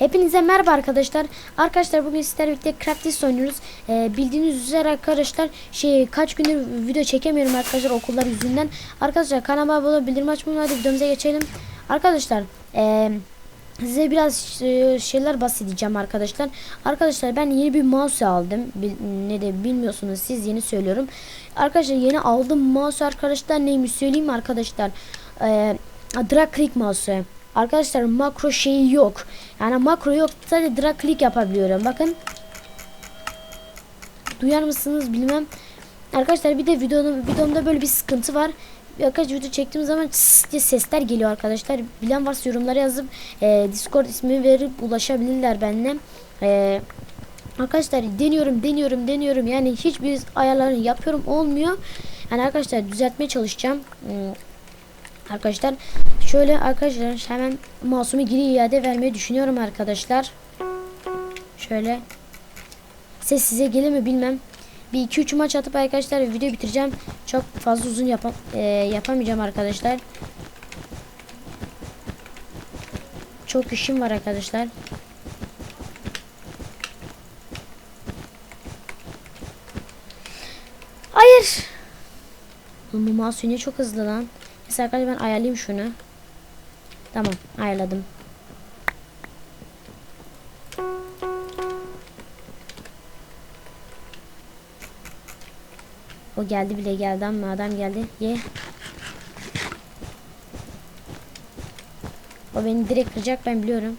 Hepinize merhaba arkadaşlar. Arkadaşlar bugün sizlerle birlikte Craftis oynuyoruz. Ee, bildiğiniz üzere arkadaşlar şey kaç gündür video çekemiyorum arkadaşlar okullar yüzünden. Arkadaşlar kanalıma abone olup bildirim açmayı hadi videomuza geçelim. Arkadaşlar eee Size biraz e, şeyler bahsedeceğim arkadaşlar. Arkadaşlar ben yeni bir mouse aldım. Ne de bilmiyorsunuz siz yeni söylüyorum. Arkadaşlar yeni aldım mouse arkadaşlar neymiş söyleyeyim arkadaşlar. Ee, drag click mouse. Arkadaşlar makro şeyi yok. Yani makro yok sadece drag click yapabiliyorum. Bakın. Duyar mısınız bilmem. Arkadaşlar bir de videonun, videomda böyle bir sıkıntı var. Birkaç video çektiğim zaman diye sesler geliyor arkadaşlar. Bilen varsa yorumlara yazıp e, Discord ismi verip ulaşabilirler benimle. E, arkadaşlar deniyorum deniyorum deniyorum yani hiçbir ayarlarını yapıyorum olmuyor. Yani arkadaşlar düzeltmeye çalışacağım. Hmm, Arkadaşlar şöyle arkadaşlar hemen masumu geri iade vermeyi düşünüyorum arkadaşlar. Şöyle ses size gelir mi bilmem. Bir iki üç maç atıp arkadaşlar video bitireceğim. Çok fazla uzun yapam e, yapamayacağım arkadaşlar. Çok işim var arkadaşlar. Hayır. Bu mouse niye çok hızlı lan? Mesela arkadaşlar ben ayarlayayım şunu. Tamam ayarladım. O geldi bile geldi ama adam geldi. Ye. O beni direkt kıracak ben biliyorum.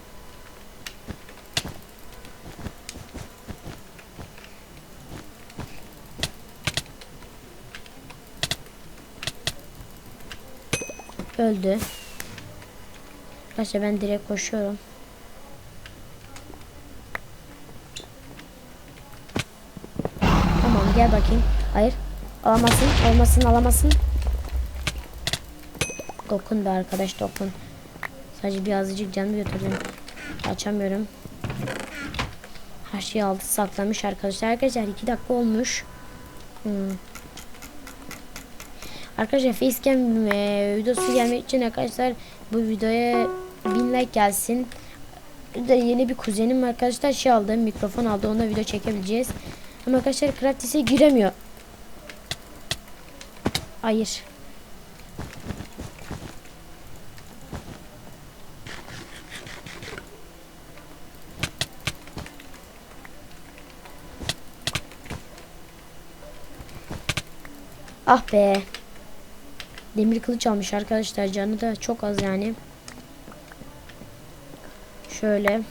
Öldü. Arkadaşlar ben direkt koşuyorum. Tamam gel bakayım. Hayır. Alamazsın. Olmasın alamazsın. Dokun be arkadaş dokun. Sadece birazcık canımı götürdüm. Açamıyorum. Her şeyi aldı saklamış arkadaşlar. Arkadaşlar 2 dakika olmuş. Hmm. Arkadaşlar facecam e, videosu gelmek için arkadaşlar bu videoya 1000 like gelsin. Bir de yeni bir kuzenim arkadaşlar şey aldı mikrofon aldı ona video çekebileceğiz. Ama arkadaşlar Craftis'e giremiyor. Hayır. Ah be. Demir kılıç almış arkadaşlar. Canı da çok az yani. Şöyle.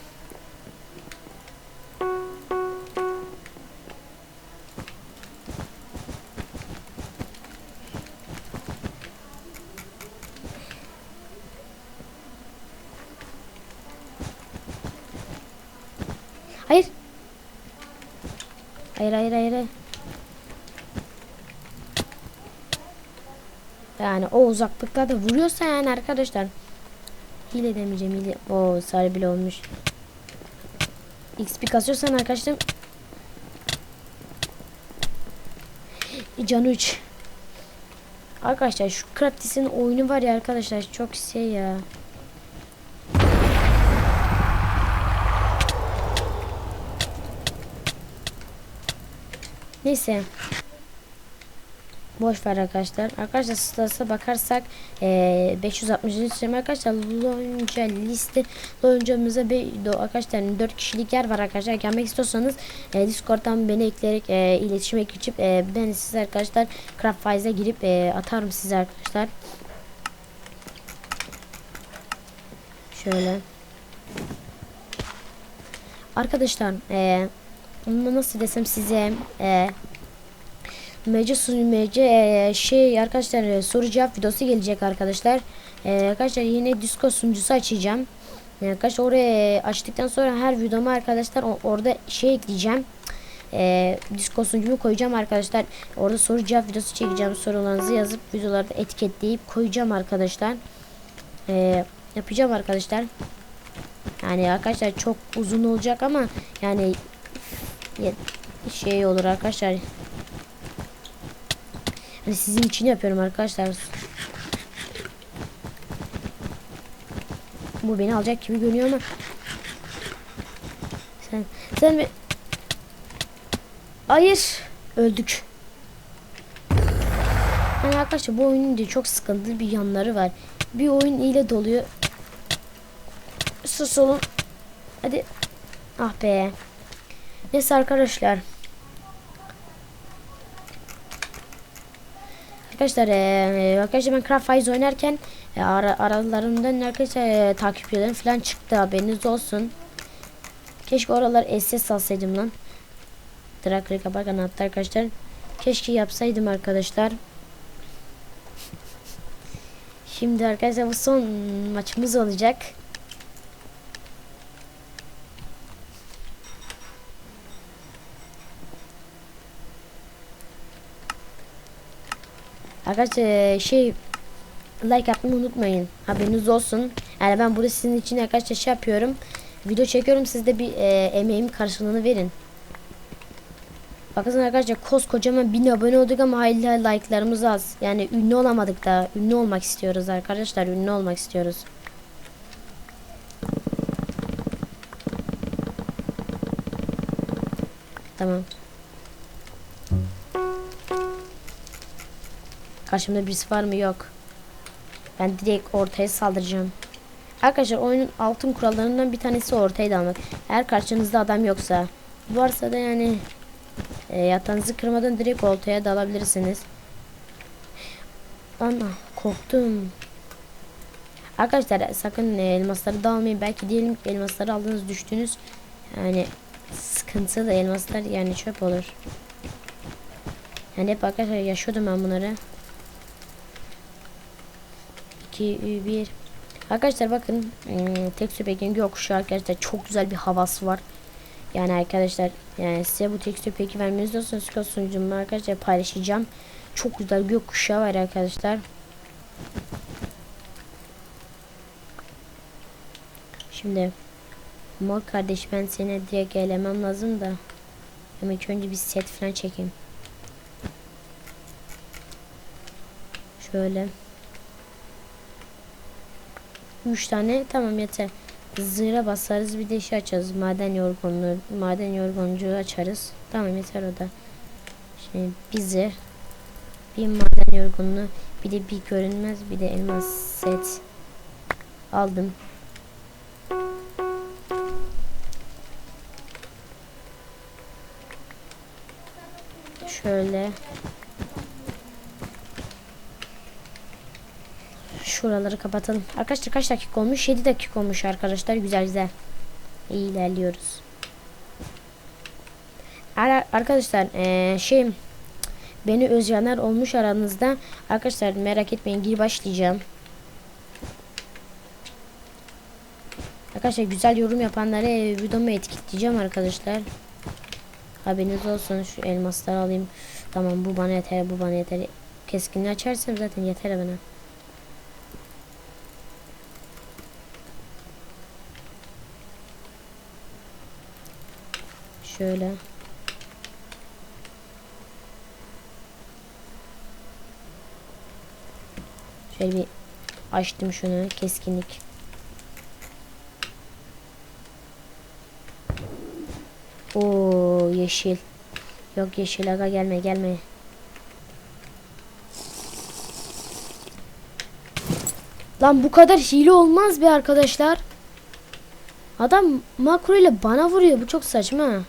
Hayır. Hayır hayır hayır. hayır. Yani o uzaklıklarda vuruyorsa yani arkadaşlar. Hile demeyeceğim hile. O sarı bile olmuş. XP kasıyorsan arkadaşlar. Canı 3. Arkadaşlar şu Craftis'in oyunu var ya arkadaşlar çok şey ya. Neyse. Boş ver arkadaşlar. Arkadaşlar sırasına bakarsak ee, 560 liste arkadaşlar lonca liste loncamıza bir arkadaşlar 4 kişilik yer var arkadaşlar. Gelmek istiyorsanız e, Discord'dan beni ekleyerek e, iletişime geçip e, ben size arkadaşlar Craft Fize'e girip e, atarım size arkadaşlar. Şöyle. Arkadaşlar e, nasıl desem size e, MC MC e, şey arkadaşlar e, soru cevap videosu gelecek arkadaşlar. E, arkadaşlar yine Discord sunucusu açacağım. E, arkadaşlar oraya açtıktan sonra her videoma arkadaşlar orada şey ekleyeceğim. E, Discord sunucumu koyacağım arkadaşlar. Orada soru cevap videosu çekeceğim. Sorularınızı yazıp videolarda etiketleyip koyacağım arkadaşlar. E, yapacağım arkadaşlar. Yani arkadaşlar çok uzun olacak ama yani şey olur arkadaşlar. Hani sizin için yapıyorum arkadaşlar. Bu beni alacak gibi görünüyor ama Sen, sen mi? Hayır. Öldük. Yani arkadaşlar bu oyunun diye çok sıkıntılı bir yanları var. Bir oyun ile doluyor. Sus olun. Hadi. Ah be. Neyse arkadaşlar. Arkadaşlar eee arkadaşlar ben Craft Fires oynarken e, ara, aralarından arkadaşlar e, takipçilerim falan çıktı haberiniz olsun. Keşke oralar SS alsaydım lan. Drakri kapak anahtar arkadaşlar. Keşke yapsaydım arkadaşlar. Şimdi arkadaşlar bu son maçımız olacak. Arkadaşlar şey like atmayı unutmayın. Haberiniz olsun. Yani ben burada sizin için arkadaşlar şey yapıyorum. Video çekiyorum siz de bir e, emeğim karşılığını verin. Bakın arkadaşlar koskocaman 1000 abone olduk ama hala like'larımız az. Yani ünlü olamadık da. Ünlü olmak istiyoruz arkadaşlar. Ünlü olmak istiyoruz. Tamam. Karşımda birisi var mı? Yok. Ben direkt ortaya saldıracağım. Arkadaşlar oyunun altın kurallarından bir tanesi ortaya dalmak. Eğer karşınızda adam yoksa. Varsa da yani e, yatağınızı kırmadan direkt ortaya dalabilirsiniz. Ana korktum. Arkadaşlar sakın e, elmasları dalmayın. Belki diyelim elmasları aldınız düştünüz. Yani sıkıntılı elmaslar yani çöp olur. Yani hep arkadaşlar yaşıyordum ben bunları. 2 1 Arkadaşlar bakın tek süpekin gökkuşağı arkadaşlar çok güzel bir havası var. Yani arkadaşlar yani size bu tek süpeki vermeniz olsun Scott sunucumu arkadaşlar paylaşacağım. Çok güzel gökkuşağı var arkadaşlar. Şimdi Mor kardeş ben seni direkt elemem lazım da Ama ilk önce bir set falan çekeyim. Şöyle. 3 tane tamam yeter. Zırha basarız bir de şey açarız. Maden yorgunluğu, maden yorguncuğu açarız. Tamam yeter o da. Şimdi bir zırh, bir maden yorgunluğu, bir de bir görünmez, bir de elmas set aldım. Şöyle. Şuraları kapatalım. Arkadaşlar kaç dakika olmuş? 7 dakika olmuş arkadaşlar. Güzel güzel. İyi ilerliyoruz. Ar arkadaşlar ee, şey beni özleyenler olmuş aranızda. Arkadaşlar merak etmeyin gir başlayacağım. Arkadaşlar güzel yorum yapanları e, videomu etiketleyeceğim arkadaşlar. Haberiniz olsun şu elmasları alayım. Tamam bu bana yeter bu bana yeter. Keskinliği açarsam zaten yeter bana. Şöyle. Şöyle bir açtım şunu keskinlik. Oo yeşil. Yok yeşil aga gelme gelme. Lan bu kadar hile olmaz be arkadaşlar. Adam makro ile bana vuruyor. Bu çok saçma.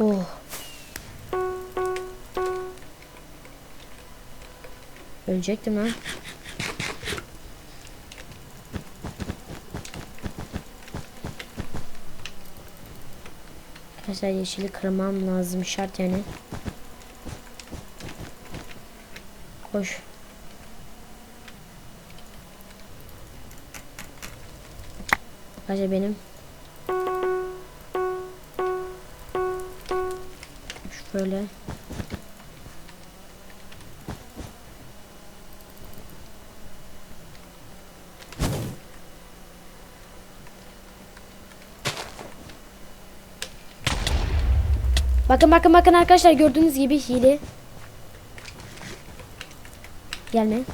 Oh. Ölecektim ha. Arkadaşlar yeşili kırmam lazım şart yani. Koş. Arkadaşlar benim Şöyle. Bakın bakın bakın arkadaşlar gördüğünüz gibi hile. Gelme.